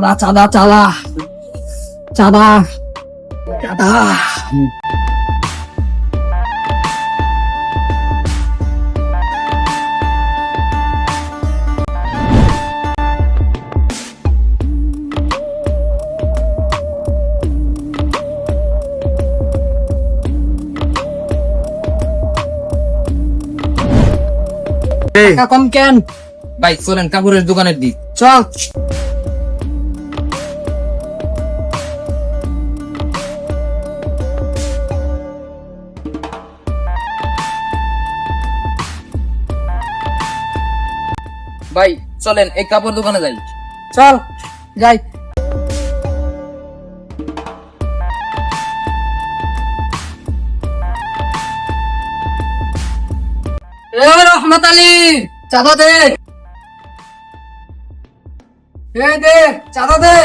চাঁদা চাঁদা চাঁদা। চাঁদা। চাঁদা। কম কেন? ভাই চলেন কাপড়ের দোকানের দিক চল। ভাই চলেন এই কাপড় দোকানে যাই। চল যাই। রহমত আলী চাঁদা দে। দে চাঁদা দে।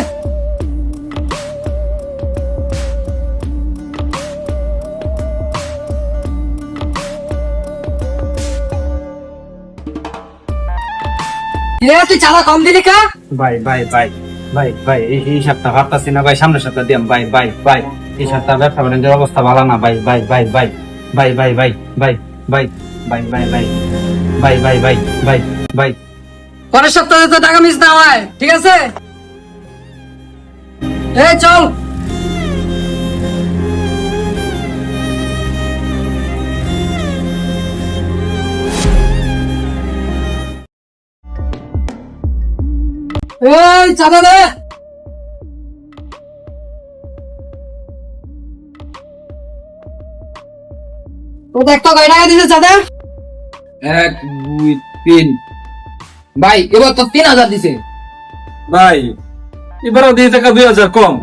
কিরে তুই চাঁদা কম দিলি কা ভাই ভাই ভাই ভাই ভাই এই এই সপ্তাহ ভাবতাছি না ভাই সামনের সপ্তাহ দিয়াম ভাই ভাই ভাই এই সপ্তাহ ব্যবসা বাণিজ্যের অবস্থা ভালো না ভাই ভাই ভাই ভাই ভাই ভাই ভাই ভাই ভাই ভাই ভাই ভাই ভাই ভাই ভাই ভাই ভাই পরের সপ্তাহে তো টাকা মিস না হয় ঠিক আছে এই চল এই চাঁদা দে। তো দেখতো কয় টাকা দিছে চাঁদা। এক দুই তিন। ভাই এবার তো তিন হাজার দিছে। ভাই এবারও দিয়ে টাকা দুই হাজার কম।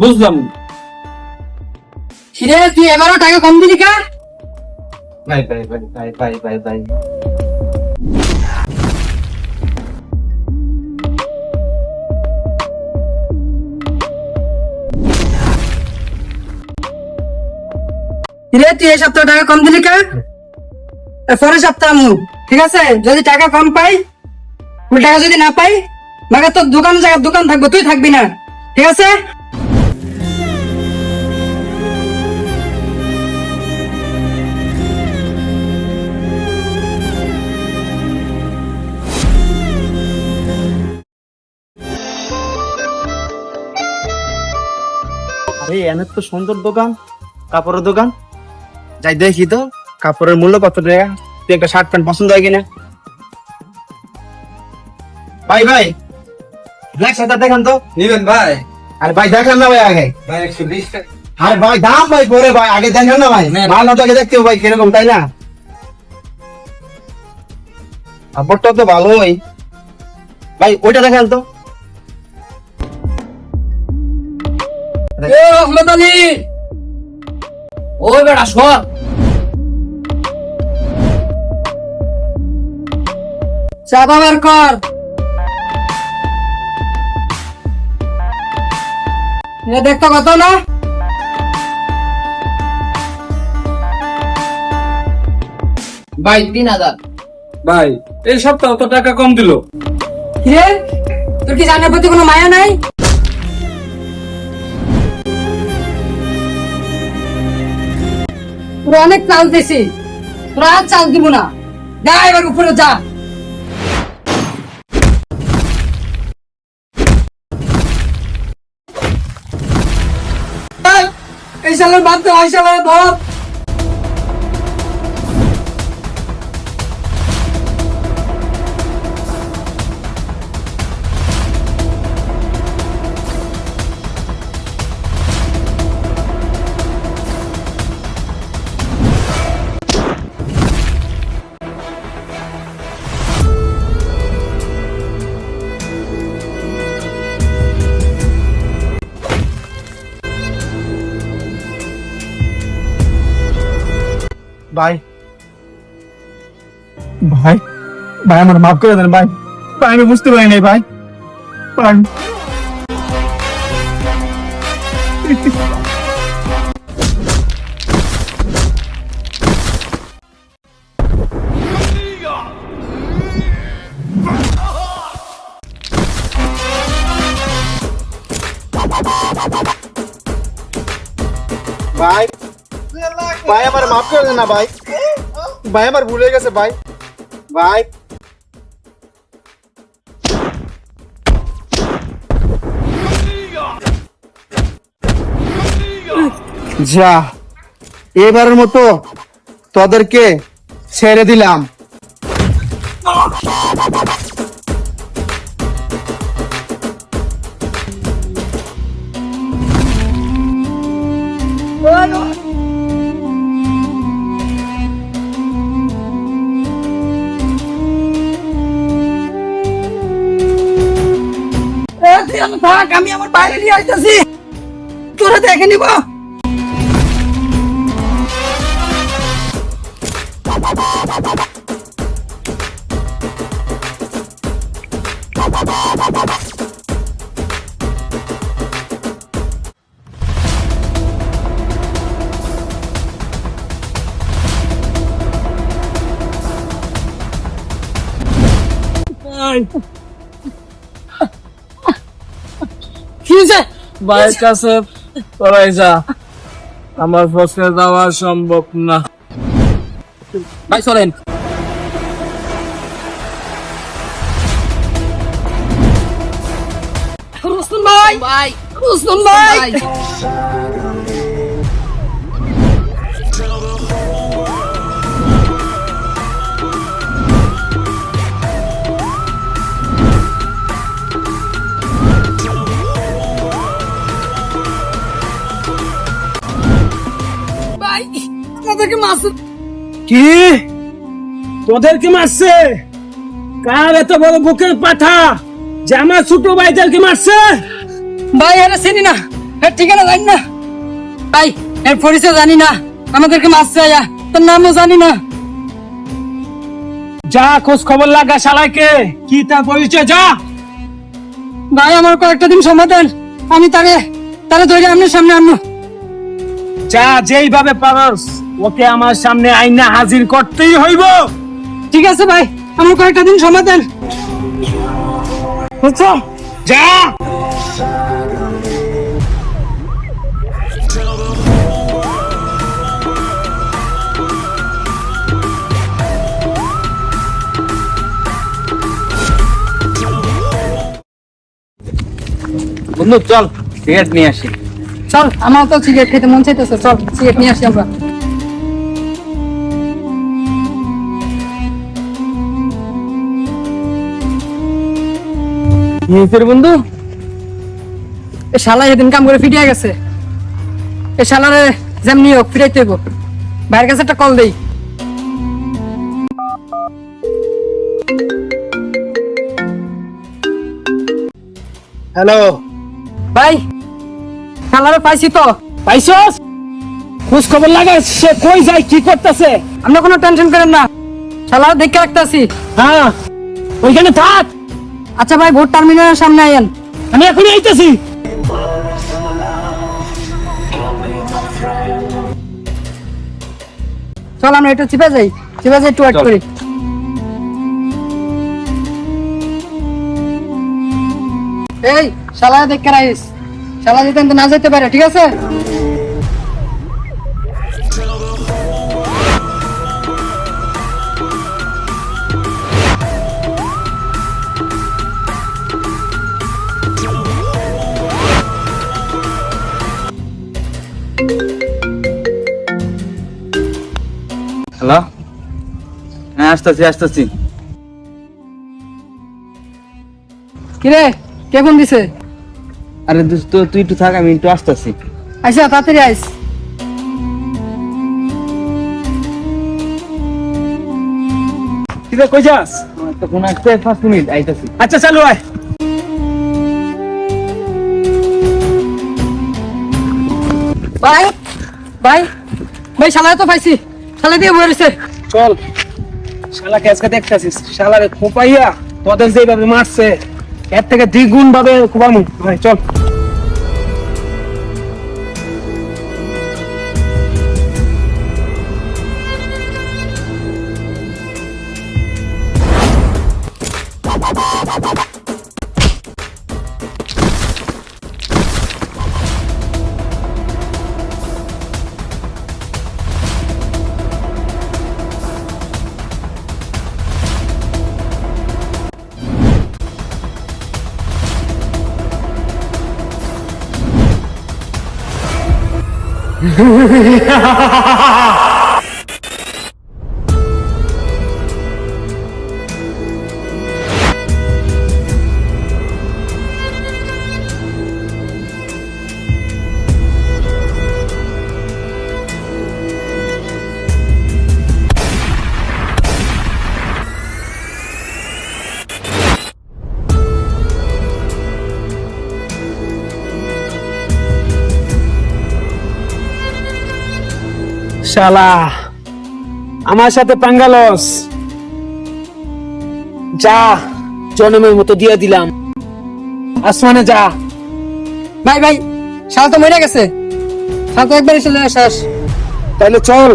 বুঝলাম। কিরে তুই এবারও টাকা কম দিলি কা? ভাই ভাই ভাই ভাই ভাই ভাই ভাই। কিরে তুই এই সপ্তাহে টাকা কম দিলি কা? পরের সপ্তাহ আমু ঠিক আছে? যদি টাকা কম পাই টাকা যদি না পাই মাকে তোর দোকান জায়গা, দোকান থাকব, তুই থাকবি না, ঠিক আছে? আরে, এনে তো সুন্দর দোকান, কাপড়ের দোকান। যাই দেখি তো কাপড়ের মূল্য কত টাকা? তুই একটা শার্ট প্যান্ট পছন্দ হয় কিনা? ভাই ভাই ব্ল্যাক শার্টটা দেখান তো। নিবেন ভাই। আরে ভাই দেখান না ভাই আগে। ভাই একশো বিশ টাকা। আরে ভাই দাম ভাই পরে ভাই আগে দেখেন না ভাই। ভালো তো আগে দেখতে ভাই কীরকম তাই না? কাপড়টা তো ভালোই। ভাই ওইটা দেখেন তো। আহমদ আলী! ও বেটা সর চাঁদা বের কর। এ দেখতো কত না? ভাই তিন হাজার। ভাই এই সপ্তাহ তো টাকা কম দিল। কিরে তোর কি জানার প্রতি কোনো মায়া নাই? তোরা অনেক চাল দিছি। তোরা আর চাল দিব না। যা এবার উপরে যা। এই, সালের বাদ ওই সালের ধর ভাই। ভাই ভাই, আমার মাফ করে দেন, ভাই। ভাই, আমি বুঝতে পারি নাই, ভাই। ভাই ভাই আমার মাফ করে দেন না ভাই ভাই আমার ভুলে গেছে ভাই ভাই যা এবারের মতো তোদেরকে ছেড়ে দিলাম। এ, আমি থাক আমি আমার বাইরে নিয়ে আসতেছি তোরা দেখে নিব। কি হয়েছে বাইক কাছে পড়াই যা। আমার পক্ষে যাওয়া সম্ভব না। ভাই চলেন। রুস্তম ভাই। ভাই রুস্তম আমাদেরকে মাছ কি? তোদেরকে মারছে? কার এত বড় বুকের পাঠা? যে আমার ছোট ভাইদেরকে মারছে? ভাই চিনি না। এর ঠিকানা জানি না। ভাই এর পরিচয় জানি না। আমাদেরকে মাছ চাইয়া তোর নামও জানি না। যা খোঁজ খবর লাগা শালাইকে। কি তার পরিচয় যা। ভাই আমার কয়েকটা দিন সময় দেন। আমি তারে তারে ধরে আপনার সামনে আনব। যা যেইভাবে পারস। ওকে আমার সামনে আইনা হাজির করতেই হইব। ঠিক আছে ভাই আমার কয়েকটা দিন সময় দেন। বুঝছ যা। বন্ধু চল সিগারেট নিয়ে আসি। চল আমার তো সিগারেট খেতে মন চাইতেছে চল সিগারেট নিয়ে আসি আমরা। নিজের বন্ধু এ শালা এদিন কাম করে ফিটিয়ে গেছে। এ শালারে যেমনি হোক ফিরাইতে হইব। ভাইয়ের কাছে একটা কল দেই। হ্যালো। ভাই শালারে পাইছি তো। পাইছস? খোঁজ খবর লাগা সে কই যায় কি করতেছে? আমরা কোনো টেনশন করেন না। শালারে দেখে রাখতেছি। হ্যাঁ ওইখানে থাক। আচ্ছা ভাই ভোট টার্মিনালের সামনে আইয়েন। আমি এখনই আইতেছি। চল আমরা একটু চিপে যাই। চিপে যাই একটু ওয়েট করি। এই শালা দেখে রাইস শালা যেতে না যেতে পারে ঠিক আছে? হ্যালো? হ্যাঁ আসতেছি আসতেছি। কিরে কে ফোন দিছে? আরে দোস্ত তুই একটু থাক আমি একটু আসতেছি। আইসা তাড়াতাড়ি আইস। কই যাস? তো ফোন আসতে পাঁচ মিনিট আইতাছি। আচ্ছা চালু আয়। ভাই ভাই ভাই শালা তো পাইছি। শালা দিয়ে রয়েছে চল। শালা আজকে দেখতেছিস। শালারে খোপাইয়া তোদের যেভাবে মারছে, এর থেকে দ্বিগুণ ভাবে খোপামু। ভাই, চল। 你！哈哈哈哈哈哈！শালা আমার সাথে পাঙ্গালস। যা জনমের মতো দিয়ে দিলাম। আসমানে যা। ভাই ভাই শাল তো মরে গেছে। শাল তো একবারই চলে শেষ তাহলে চল।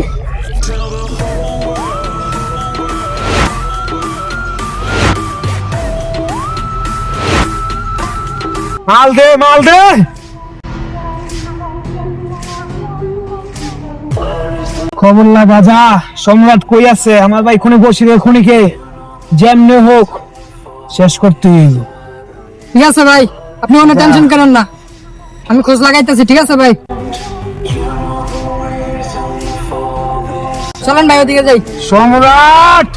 মাল দে মাল দে। খবর লাগা যা সম্রাট কই আছে? আমার ভাই খুনি বসি রে খুনিকে। যেমনে হোক শেষ করতে। ঠিক আছে ভাই আপনি কোনো টেনশন করেন না। আমি খোঁজ লাগাইতেছি ঠিক আছে ভাই? চলেন ভাই ওদিকে যাই। সম্রাট!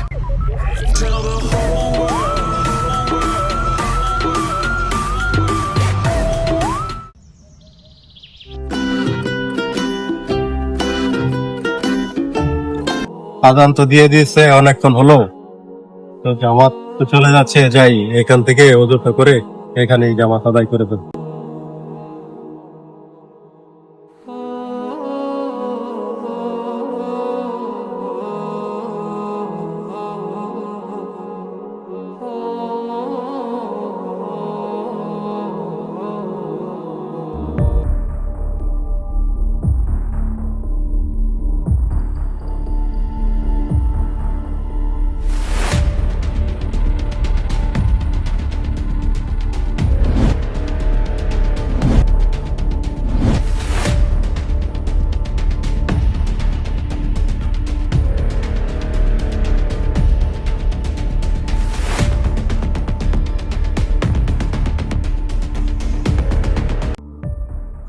আদান তো দিয়ে দিয়েছে, অনেকক্ষণ হলো। তো জামাত তো চলে যাচ্ছে, যাই, এখান থেকে ওজুটা করে এখানে জামাত আদায় করে দেবো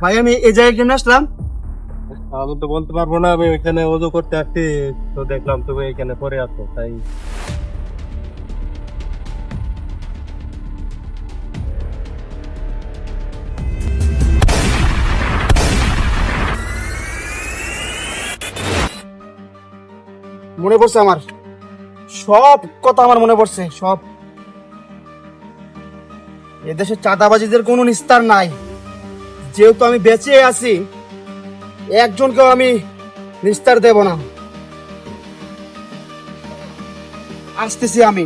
ভাই আমি এই জায়গায় কেন আসলাম? আমি তো বলতে পারব না আমি এখানে ওজু করতে আসছি তো দেখলাম তুমি এখানে পরে আছো তাই। মনে পড়ছে আমার? সব কথা আমার মনে পড়ছে সব। এদেশে চাঁদাবাজিদের কোনো নিস্তার নাই। যেহেতু আমি বেঁচে আছি একজনকেও আমি নিস্তার দেব না। আসতেছি আমি।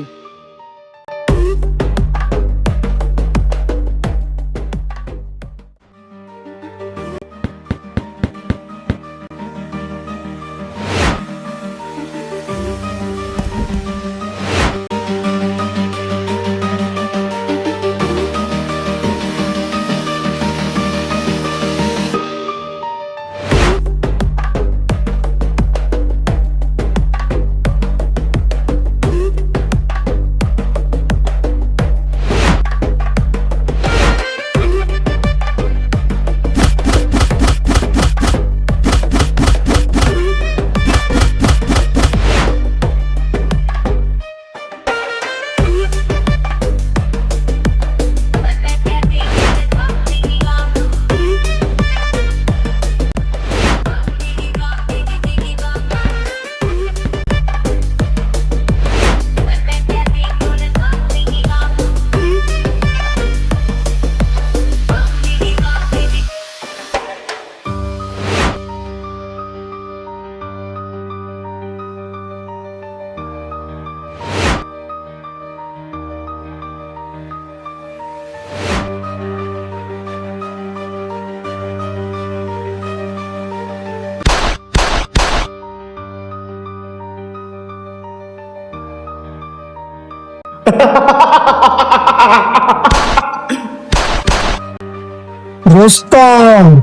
রোস্তম,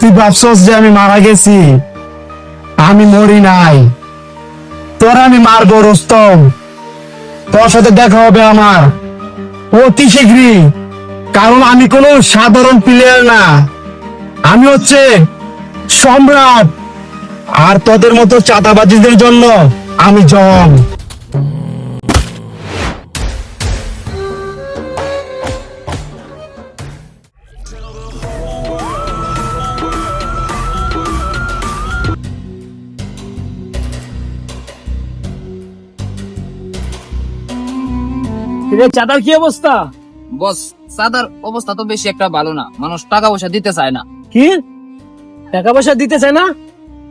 তুই ভাবছস যে আমি মারা গেছি? আমি মরি নাই। তোর আমি মারবো, রোস্তম। তোর সাথে দেখা হবে আমার। অতি শীঘ্রই। কারণ আমি কোনো সাধারণ প্লেয়ার না। আমি হচ্ছে সম্রাট। আর তোদের মতো চাঁদাবাজিদের জন্য আমি জন চাঁদার কি অবস্থা? বস সাদার অবস্থা তো বেশি একটা ভালো না। মানুষ টাকা পয়সা দিতে চায় না। কি? টাকা পয়সা দিতে চায় না?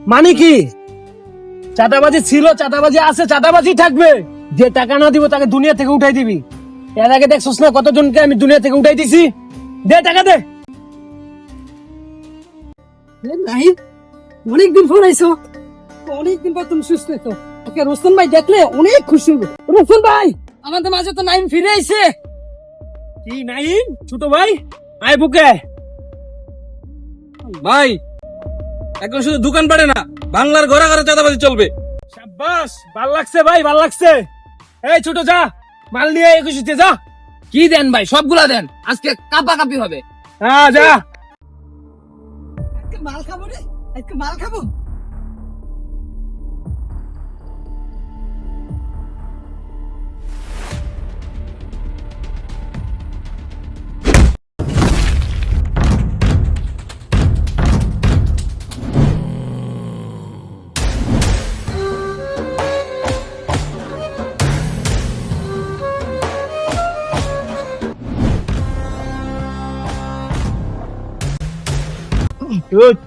মানে কি? চাঁদাবাজি ছিল চাঁদাবাজি আছে চাঁদাবাজি থাকবে। যে টাকা না দিব তাকে দুনিয়া থেকে উঠাই দিবি। এর আগে দেখছস না কতজনকে আমি দুনিয়া থেকে উঠাই দিছি? দে টাকা দে। নাই অনেকদিন পর আইসো অনেকদিন পর তুমি সুস্থ হইছো। ওকে রোস্তন ভাই দেখলে অনেক খুশি হবে রোস্তন ভাই! আমাদের মাঝে তো নাইম ফিরে আইছে। কি নাই ছোট ভাই আয় বুকে। ভাই এখন শুধু দোকান পাড়ে না বাংলার ঘরে ঘরে চাঁদাবাজি চলবে। সাব্বাস ভালো লাগছে ভাই ভালো লাগছে। এই ছোট যা মাল নিয়ে একুশিতে যা। কি দেন ভাই? সবগুলা দেন। আজকে কাপা কাপি হবে। হ্যাঁ যা। আজকে মাল খাব রে আজকে মাল খাব।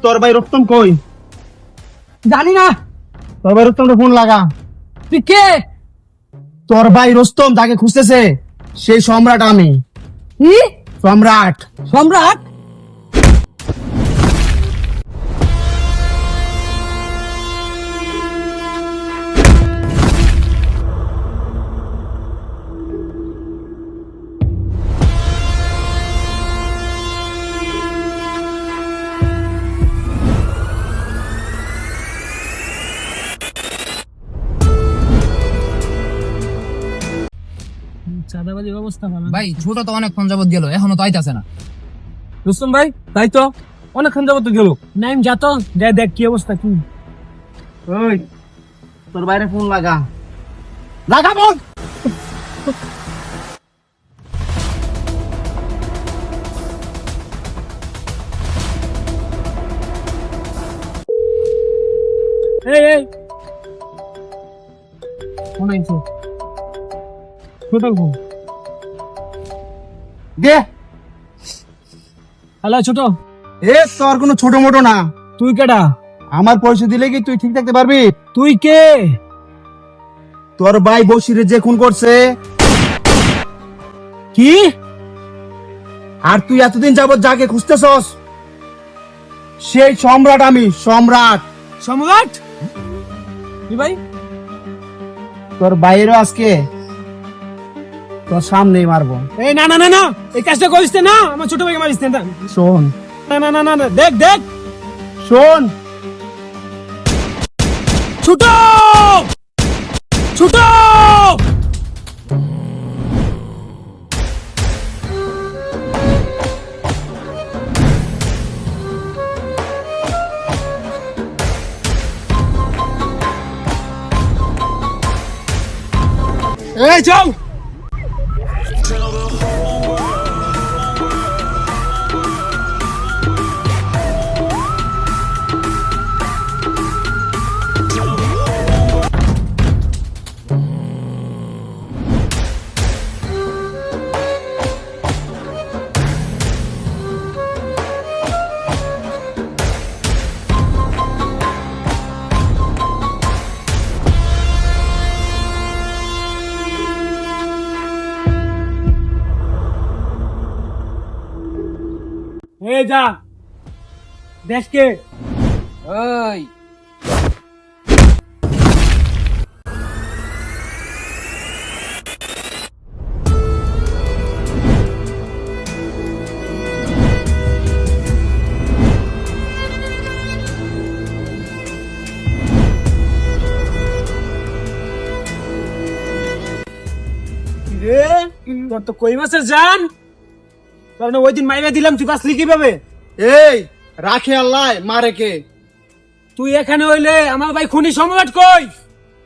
তোর ভাই রুস্তম কই? জানি না। তোর ভাই রুস্তম ফোন লাগা। তুই কে? তোর ভাই রুস্তম তাকে খুঁজতেছে সেই সম্রাট আমি। কি? সম্রাট। সম্রাট? অবস্থা ভালো ভাই ছোট তো অনেকক্ষণ যাবত গেল এখনও তো আইতাছে না। রুস্তম ভাই তাই তো? অনেকক্ষণ যাবত গেল। নাইম যা তো যাই দেখ কি অবস্থা কি? ওই তোর বাইরে ফোন লাগা। লাগা ফোন এই এই। ফোন আইছো। ছোট ফোন। দে। হ্যালো ছোট। এ তোর কোনো ছোট মোটো না। তুই কেডা? আমার পয়সা দিলে কি তুই ঠিক থাকতে পারবি? তুই কে? তোর ভাই বসিরে যে খুন করছে। কি? আর তুই এতদিন যাবত যাকে খুঁজতেছস সেই সম্রাট আমি সম্রাট। সম্রাট? কি ভাই? তোর বাইরেও আজকে তোর সামনেই মারবো। এই না না না না এই কাজটা করিস না, আমার ছোট ভাইকে মারিস না। শোন। না না না না না দেখ দেখ। শোন। ছোট! ছোট! এই চল। এই যা। দেশকে। ওই। তোর তো কই মাসের জান কারণ ওই দিন মাইরা দিলাম তুই বাঁচলি কীভাবে? এই রাখে আল্লাহ মারে কে? তুই এখানে হইলে আমার ভাই খুনি সম্রাট কই?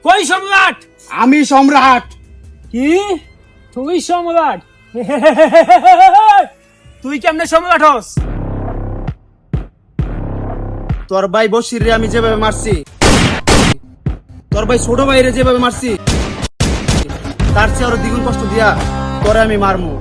কই সম্রাট? আমি সম্রাট। কি? তুই সম্রাট? তুই কেমনে সম্রাট হস? তোর ভাই বসির রে আমি যেভাবে মারছি। তোর ভাই ছোট ভাইরে যেভাবে মারছি। তার চেয়ে আরও দ্বিগুণ কষ্ট দিয়া তোরে আমি মারমু।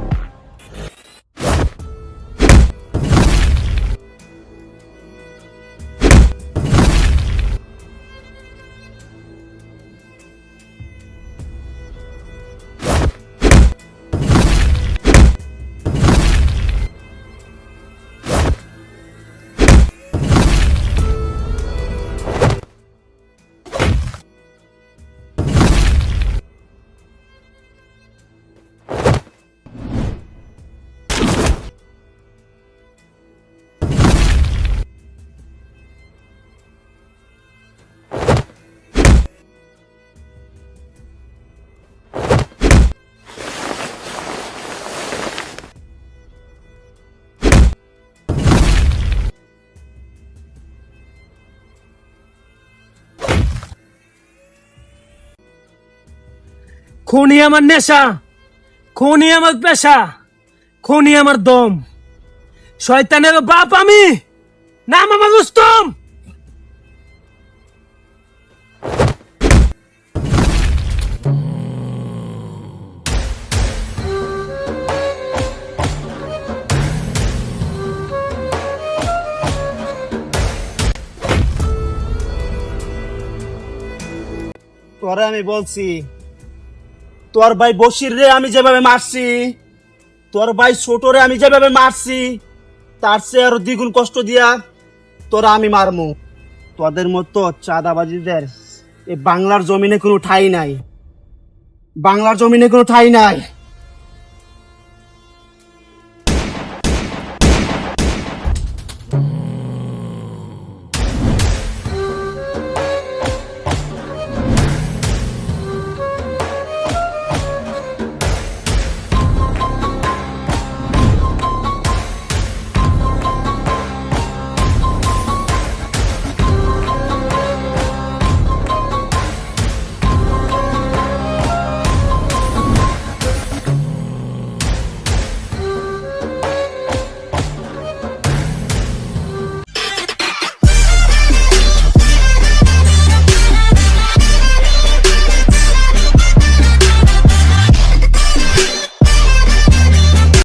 খুনি আমার নেশা, খুনি আমার পেশা, খুনি আমার দম। শয়তানের বাপ আমি, নাম আমার রুস্তম। তোরে আমি বলছি তোর ভাই বসির রে আমি যেভাবে মারছি, তোর ভাই ছোট রে আমি যেভাবে মারছি, তার চেয়ে আরও দ্বিগুণ কষ্ট দিয়া তোরা আমি মারমু। তোদের মতো চাঁদাবাজিদের এই বাংলার জমিনে কোনো ঠাই নাই। বাংলার জমিনে কোনো ঠাই নাই।